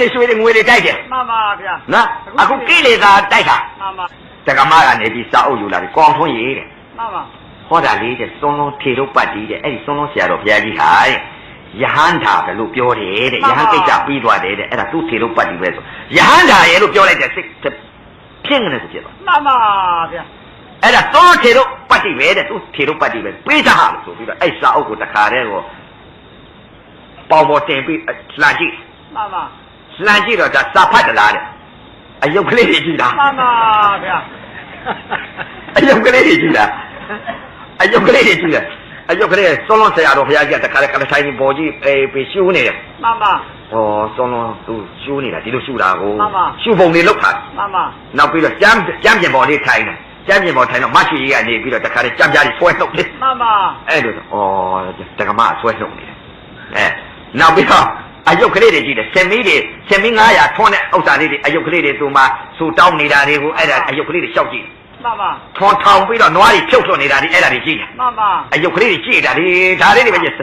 တွေရွှေတွေငွေတွေတိုက်တယ်မှန်ပါဗျာနော်အခုကိလေသာတိုက်တာမှန်ပါတက္ကမကနေပြီးစာအုပ်ယူလာပြီးကောင်းထွန်းရေးတဲ့မှန်ပါဟောတာလေးတဲ့စွန်းလုံးထေတို့ပတ်တီးတဲ့အဲ့ဒီစွန်းလုံးဆရာတော်ဘုရားကြီးဟာတဲ့ယဟန္တာပဲလို့ပြောတယ်တဲ့ယဟန်ကိစ္စပြီးသွားတယ်တဲ့အဲ့ဒါသူ့ထေတို့ပတ်တီးပဲဆိုယဟန္တာရဲ့လို့ပြောလိုက်တဲ့စိတ်ဖြင်းနေတယ်ဆိုဖြစ်သွားမှန်ပါဗျာအဲ့ဒါသောထေတို့ပတ်တီးပဲတဲ့သူ့ထေတို့ပတ်တီးပဲပေးစားဟာလို့ဆိုပြီးတော့အဲ့စာအုပ်ကိုတခါတည်းကိုပေါင်ပေါ်တင်ပြီးလှန်ကြည့်မှန်ပါ လှန်ကြည့်တော့ဒါစာဖတ်တလားတဲ့အယုတ်ကလေးတွေကြည့်တာမှန်ပါဗျာအယုတ်ကလေးတွေကြည့်တာအယုတ်ကလေးတွေကြည့်တာအယုတ်ကလေးစောလုံးဆရာတော်ဘုရားကြီးကတခါတည်းကလထိုင်ပေါ်ကြီးအေးပြီးရှူနေတယ်မှန်ပါဟောစောလုံးသူရှူနေတာဒီလိုရှူတာကိုမှန်ပါရှူပုံတွေလောက်တာမှန်ပါနောက်ပြီးတော့ကြမ်းကြမ်းပြင်ပေါ်လေးထိုင်တယ်ကြမ်းပြင်ပေါ်ထိုင်တော့မချွေကြီးကနေပြီးတော့တခါတည်းကြမ်းပြားကြီးဆွဲနှုတ်တယ်မှန်ပါအဲ့လိုဆိုဩတက္ကမဆွဲနှုတ်နေတယ်အဲနောက်ပြီးတော့ အယုတ်ကလေးတွေကြည့်တယ်ဆင်မီးတွေဆင်မီး900ထွန်းတဲ့ဥစ္စာလေးတွေအယုတ်ကလေးတွေသူမှစူတောင်းနေတာတွေကိုအဲ့ဒါအယုတ်ကလေးတွေရှောက်ကြည့်မှန်ပါထွန်ထောင်ပြီးတော့နွားတွေဖြုတ်ထွနေတာဒီအဲ့ဒါတွေကြည့်တယ်မှန်ပါအယုတ်ကလေးတွေကြည့်တာဒီဒါလေးတွေပဲကြည့်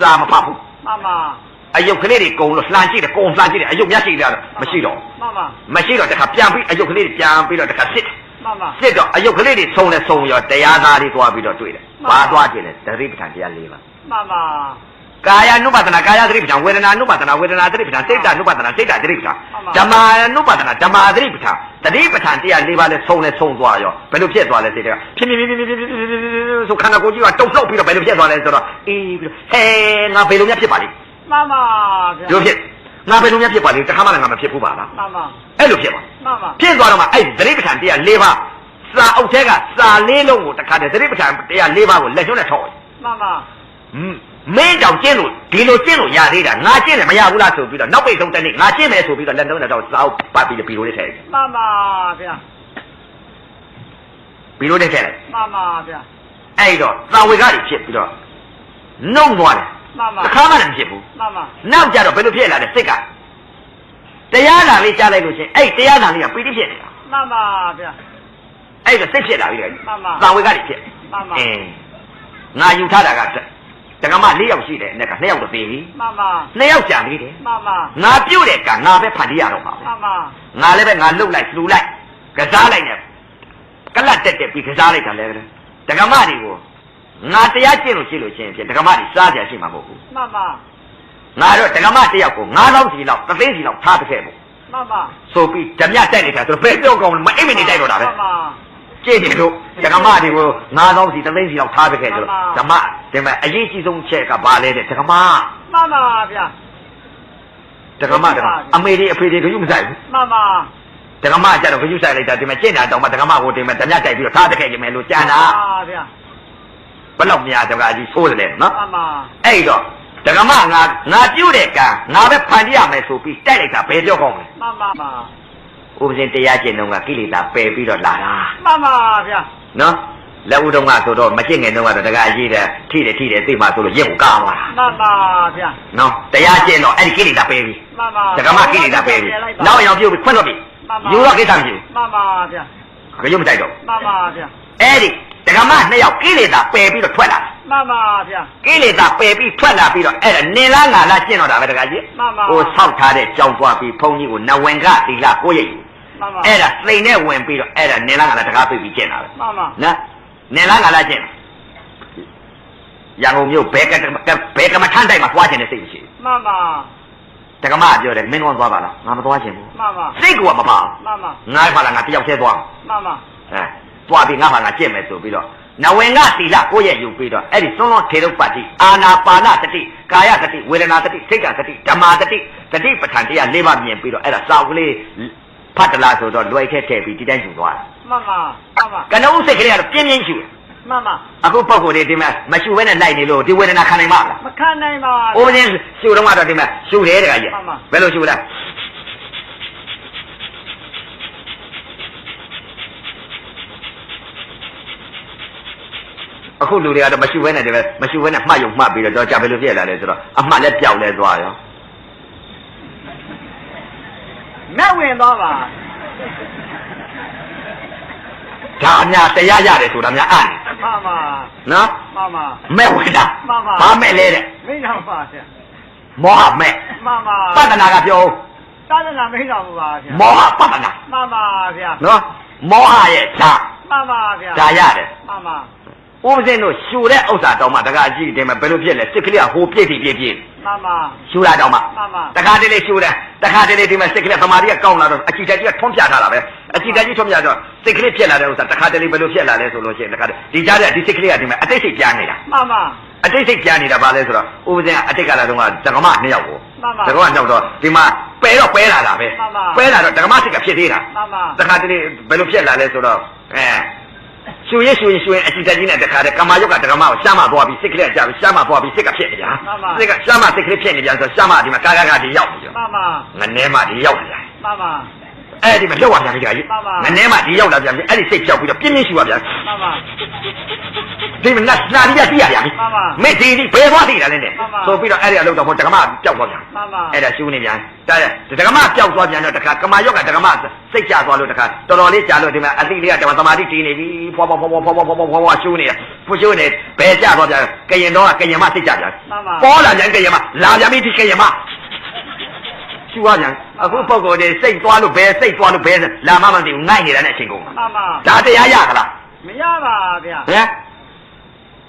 စာမဖတ်ဘူးမှန်ပါအယုတ်ကလေးတွေကုံလို့လှန်ကြည့်တယ်ကုံလှန်ကြည့်တယ်အယုတ်မျက်ရှိတယ်တော့မရှိတော့မှန်ပါမရှိတော့တခါပြန်ပြီးအယုတ်ကလေးတွေပြန်ပြီးတော့တခါစစ်တယ်မှန်ပါစစ်တော့အယုတ်ကလေးတွေဆုံးလဲဆုံးရောတရားသားတွေသွားပြီးတော့တွေ့တယ်မှန်ပါဘာသွားကြည့်လဲသတိပဋ္ဌာန်တရား၄ပါးမှန်ပါ ကာယ అను ပါဒနာကာယသတိပဋ္ဌာန်ဝေဒနာ అను ပါဒနာဝေဒနာသတိပဋ္ဌာန်စိတ်တ అను ပါဒနာစိတ်တသတိပဋ္ဌာန်ဓမ္မ అను ပါဒနာဓမ္မသတိပဋ္ဌာန်သတိပဋ္ဌာန်တရား၄ပါးလဲဆုံးလဲဆုံးသွားရောဘယ်လိုဖြစ်သွားလဲစိတ်ကဖြစ်ဖြစ်ဖြစ်ဖြစ်ဖြစ်ဆိုခန္ဓာကိုယ်ကြီးကတုံ့လောက်ပြီးတော့ဘယ်လိုဖြစ်သွားလဲဆိုတော့အေးပြီးတော့ဟဲငါဘယ်လိုများဖြစ်ပါလိမ့်မှန်ပါဗျာတို့ဖြစ်ငါဘယ်လိုများဖြစ်ပါလိမ့်တခါမှလည်းငါမဖြစ်ဘူးပါလားမှန်ပါအဲ့လိုဖြစ်ပါမှန်ပါဖြစ်သွားတော့မှအဲ့သတိပဋ္ဌာန်တရား၄ပါးစာအုပ်ထဲကစာလေးလုံးကိုတခါတည်းသတိပဋ္ဌာန်တရား၄ပါးကိုလက်ညှိုးနဲ့ထောက်မှန်ပါอืม မင်းကြောင့်ကျင့်လို့ဒီလိုကျင့်လို့ရသေးတာငါကျင့်တယ်မရဘူးလားဆိုပြီးတော့နောက်ပိတ်ဆုံးတစ်နေ့ငါကျင့်မယ်ဆိုပြီးတော့လက်လုံးနဲ့တော့စာအုပ်ပတ်ပြီးတော့ဘီလိုလေးထည့်လိုက်မှန်ပါဗျာဘီလိုလေးထည့်လိုက်မှန်ပါဗျာအဲ့တော့သာဝေကတွေဖြစ်ပြီးတော့နှုံသွားတယ်မှန်ပါတစ်ခါမှလည်းမဖြစ်ဘူးမှန်ပါနောက်ကြတော့ဘယ်လိုဖြစ်လာလဲစိတ်ကတရားနာလေးကြားလိုက်လို့ချင်းအဲ့တရားနာလေးကပီတိဖြစ်နေတာမှန်ပါဗျာအဲ့တော့စိတ်ဖြစ်လာပြီလေမှန်ပါသာဝေကတွေဖြစ်မှန်ပါအင်းငါယူထားတာက တက္ကမ၄ယောက်ရှိတယ်အဲ့က၂ယောက်တော့သေးပြီမှန်ပါ၂ယောက်ကြာနေတယ်မှန်ပါငါပြုတ်တဲ့ကငါပဲဖန်တီးရတော့မှာပဲမှန်ပါငါလည်းပဲငါလှုပ်လိုက်လှူလိုက်ကစားလိုက်နဲ့ကလတ်တက်တက်ပြီးကစားလိုက်တာလည်းပဲဒကမတွေကိုငါတရားကျင့်လို့ရှိလို့ချင်းဖြင့်ဒကမတွေစားကြရှိမှာမဟုတ်ဘူးမှန်ပါငါတော့ဒကမတစ်ယောက်ကို9000စီလောက်သသိန်းစီလောက်ထားတစ်ခဲ့ပေါ့မှန်ပါဆိုပြီးဓမြတိုက်နေတာဆိုတော့ဘယ်ပြောကောင်းလဲမအိမ်မနေတိုက်တော့တာပဲမှန်ပါ ကျင့်တယ်တို့ဒကမတွေကို9000စီသသိန်းစီလောက်ထားတစ်ခဲ့ဆိုတော့ဓမ္မဒီမဲ့အရေးကြီးဆုံးချက်ကဘာလဲတဲ့ဒကမမှန်ပါဗျာဒကမဒကမအမေတွေအဖေတွေကယူမဆိုင်ဘူးမှန်ပါဒကမကြတော့ခရုဆိုင်လိုက်တာဒီမှာကျင့်တာတောင်မှဒကမကိုဒီမှာဓမြတိုက်ပြီးတော့ထားတစ်ခဲ့ကြမယ်လို့ကြံတာမှန်ပါဗျာဘယ်တော့များတကားကြီးဆိုးတယ်နော်မှန်ပါအဲ့တော့ဒကမငါငါပြုတ်တဲ့ကံငါပဲဖန်တီးရမယ်ဆိုပြီးတိုက်လိုက်တာဘယ်ပြောကောင်းလဲမှန်ပါမှ ဥပဇင်တရားကျင့်တော့ကကိလေသာပယ်ပြီးတော့လာတာန်ပါဗျာနော်လက်ဦးတုံးကဆိုတော့မကျင့်ငင်တော့ကတော့တကားကြီးတဲ့ထိတယ်ထိတယ်သိမှဆိုလို့ရက်ကိုကားသွားတာမှန်ပါဗျာနော်တရားကျင့်တော့အဲ့ဒီကိလေသာပယ်ပြီမှန်ပါဒကမကိလေသာပယ်ပြီနောက်ရောက်ပြုတ်ပြီးခွင့်တော့ပြီမှန်ပါယူတော့ကိစ္စမရှိမှန်ပါဗျာဘူးခရုမတိုက်တော့မှန်ပါဗျာအဲ့ဒီဒကမနှစ်ယောက်ကိလေသာပယ်ပြီးတော့ထွက်လာမှန်ပါဗျာကိလေသာပယ်ပြီးထွက်လာပြီးတော့အဲ့ဒါနင်လားငါလားကျင့်တော့တာပဲတခါကြီးမှန်ပါဟိုဆောက်ထားတဲ့ကြောင်သွားပြီးဘုန်းကြီးကိုနဝင်ကသီလကိုရည်ယူမှန်ပါ အဲ့ဒါသိမ့်နဲ့ဝင်ပြီးတော့အဲ့ဒါနင်လားငါလားတကားပြပြီးကျင့်တာပဲမှန်ပါနော်နင်လားငါလားကျင့်တာရန်ကုန်မြို့ဘဲကဘဲကမထန်းတိုက်မှာသွားကျင်တဲ့စိတ်မရှိမှန်ပါဘူးတက္ကမပြောတယ်မင်းတော့သွားပါလားငါမသွားချင်ဘူးမှန်ပါစိတ်ကမပါမှန်ပါငါဖာလားငါတယောက်တည်းသွားမှန်ပါအဲသွားပြီးငါဖာငါကျင့်မယ်ဆိုပြီးတော့နဝင်ကသီလကိုရည်ယူပြီးတော့အဲ့ဒီသွန်းသွန်းထေရုပ်ပါတိအာနာပါနတတိကာယတတိဝေဒနာတတိစိတ်ကတတိဓမ္မာတတိတတိပဋ္ဌာန်တရား၄ပါးမြင်ပြီးတော့အဲ့ဒါစာအုပ်ကလေး ဖတ်တလားဆိုတော့လွယ်ထက်ထည့်ပြီးဒီတိုင်းယူသွားတာမှန်ပါမှန်ပါကနဦးစိတ်ကလေးကတော့ပြင်းပြင်းရှူတယ်မှန်ပါအခုပုံကိုယ်တွေဒီမှာမရှူဘဲနဲ့လိုက်နေလို့ဒီဝေဒနာခံနိုင်မှာမလားမခံနိုင်ပါ။အိုးချင်းရှူတော့ကတော့ဒီမှာရှူတယ်တခါကြီးမှန်ပါဘယ်လိုရှူလဲအခုလူတွေကတော့မရှူဘဲနဲ့တည်းပဲမရှူဘဲနဲ့မှတ်ယုံမှတ်ပြီးတော့ကြာဘယ်လိုဖြစ်လာလဲဆိုတော့အမှတ်လည်းပျောက်လဲသွားရော မဲ့ဝင်သွားပါဒါအများတရားရတယ်ဆိုတာများအံ့မှန်ပါနော်မှန်ပါမဲ့ဝင်တာမှန်ပါဘာမဲ့လဲတဲ့မိတော့ပါဗျာမောဟမဲ့မှန်ပါပတ္တနာကပြောပသာသနာမရှိတော်မူပါဗျာမောဟပပနာမှန်ပါဗျာနော်မောဟရဲ့ဓာတ်မှန်ပါဗျာဒါရတယ်မှန်ပါဥပဇင်းတို့ရှူတဲ့ဥစ္စာတောင်မှတခါကြည့်တယ်မဘယ်လိုဖြစ်လဲစစ်ကလေးကဟိုပြည့်တိပြည့်ပြည့် မှန်ပါရှူတာတောင်မှမှန်ပါတခါတလေရှူတယ်တခါတလေဒီမှာစစ်ကလေးသမာဓိကကောင်းလာတော့အကြည့်တက်ကြီးကထွန်းပြထားတာပဲအကြည့်တက်ကြီးထွန်းပြတော့စစ်ကလေးဖြစ်လာတဲ့ဥစ္စာတခါတလေဘယ်လိုဖြစ်လာလဲဆိုလို့ရှိရင်တခါတလေဒီကြားတဲ့ဒီစစ်ကလေးကဒီမှာအတိတ်စိတ်ပြားနေတာမှန်ပါအတိတ်စိတ်ပြားနေတာပါလဲဆိုတော့ဥပဇင်းကအတိတ်ကလာတော့ကဓမ္မနှစ်ယောက်ကိုမှန်ပါဓမ္မနှစ်ယောက်တော့ဒီမှာပယ်တော့ပယ်လာတာပဲမှန်ပါပယ်လာတော့ဓမ္မစိတ်ကဖြစ်သေးတာမှန်ပါတခါတလေဘယ်လိုဖြစ်လာလဲဆိုတော့အဲ ရှူရင်ရှူရင်ရှူရင်အကြည့်တက်ကြီးနဲ့တခါတည်းကမာယုတ်ကဓမ္မကိုရှားမသွားပြီးစိတ်ကလေးကကြာပြီးရှားမသွားပြီးစိတ်ကဖြစ်နေကြစိတ်ကရှားမစိတ်ကလေးဖြစ်နေပြန်ဆိုရှားမဒီမှာကာကာကာဒီရောက်နေရောမှန်ပါငနဲမဒီရောက်လာမှန်ပါ အဲ့ဒီမှာလှုပ်သွားပြန်ပြီတခါကြီးမှန်ပါငနဲမဒီရောက်လာပြန်ပြီအဲ့ဒီစိတ်ပြောက်ပြီးတော့ပြင်းပြင်းရှူသွားပြန်မှန်ပါဒီမှာနာနာရီကတိရပြန်ပြီမှန်ပါမေ့ဒီဒီဘယ်သွားသိတာလဲနဲ့မှန်ပါဆိုပြီးတော့အဲ့ဒီအလုပ်တော့ဘုဒ္ဓကမပျောက်သွားပြန်မှန်ပါအဲ့ဒါရှူနေပြန်ဒါဒကမပျောက်သွားပြန်တော့တခါကမာယောကဒကမစိတ်ကြသွားလို့တခါတော်တော်လေးကြာလို့ဒီမှာအတိလေးကဓမ္မသမာဓိတည်နေပြီဖွာဖွာဖွာဖွာဖွာဖွာဖွာဖွာဖွာရှူနေတာဖူရှူနေဘယ်ကြသွားပြန်ကရင်တော့ကရင်မစိတ်ကြပြန်မှန်ပါပေါ်လာပြန်ကရင်မလာပြန်ပြီဒီကရင်မရှူရပြန် အခုပုံကိုယ်တွေစိတ်သွားလို့ဘယ်စိတ်သွားလို့ဘယ်လာမမသိဘူးငိုက်နေတာနဲ့အချိန်ကုန်မှန်ပါဒါတရားရခလားမရပါဗျာဟမ်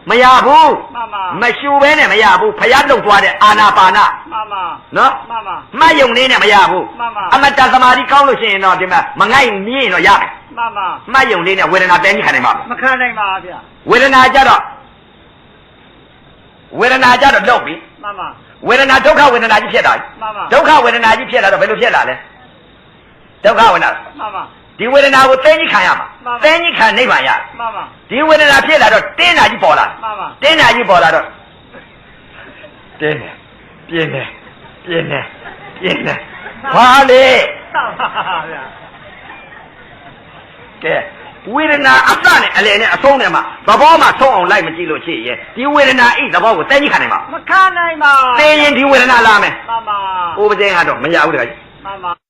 မရဘူးမှန်ပါမရှူဘဲနဲ့မရဘူးဖျားလုံသွားတဲ့အာနာပါနမှန်ပါနော်မှန်ပါမှတ်ယုံလေးနဲ့မရဘူးမှန်ပါအမတသမာဓိကောင်းလို့ရှိရင်တော့ဒီမှာမငိုက်မြင့်ရင်တော့ရမယ်မှန်ပါမှတ်ယုံလေးနဲ့ဝေဒနာတိုင်းခံနိုင်မှာမခံနိုင်ပါဗျာဝေဒနာကြတော့ဝေဒနာကြတော့လောက်ပြီမှန်ပါ ဝေဒနာဒုက္ခဝေဒနာကြီးဖြစ်တာမှန်ပါဒုက္ခဝေဒနာကြီးဖြစ်လာတော့ဘယ်လိုဖြစ်လာလဲဒုက္ခဝေဒနာမှန်ပါဒီဝေဒနာကိုသိသိခံရမှာမှန်ပါသိသိခံနိဗ္ဗာန်ရမှန်ပါဒီဝေဒနာဖြစ်လာတော့တင်းတာကြီးပေါ်လာမှန်ပါတင်းတာကြီးပေါ်လာတော့တင်းတယ်ပြင်းတယ်ပြင်းတယ်ပြင်းတယ်ဘာလေမှန်ပါဗျာကဲ ဝေဒနာအစနဲ့အလယ်နဲ့အဆုံးနဲ့မှာသဘောမှာဆုံးအောင်လိုက်မကြည့်လို့ရှိရင်ဒီဝေဒနာဤသဘောကိုသိသိခံနိုင်မှာမခံနိုင်ပါသိရင်ဒီဝေဒနာလာမယ်မှန်ပါဥပဒေကတော့မရဘူးတခါကြီးမှန်ပါ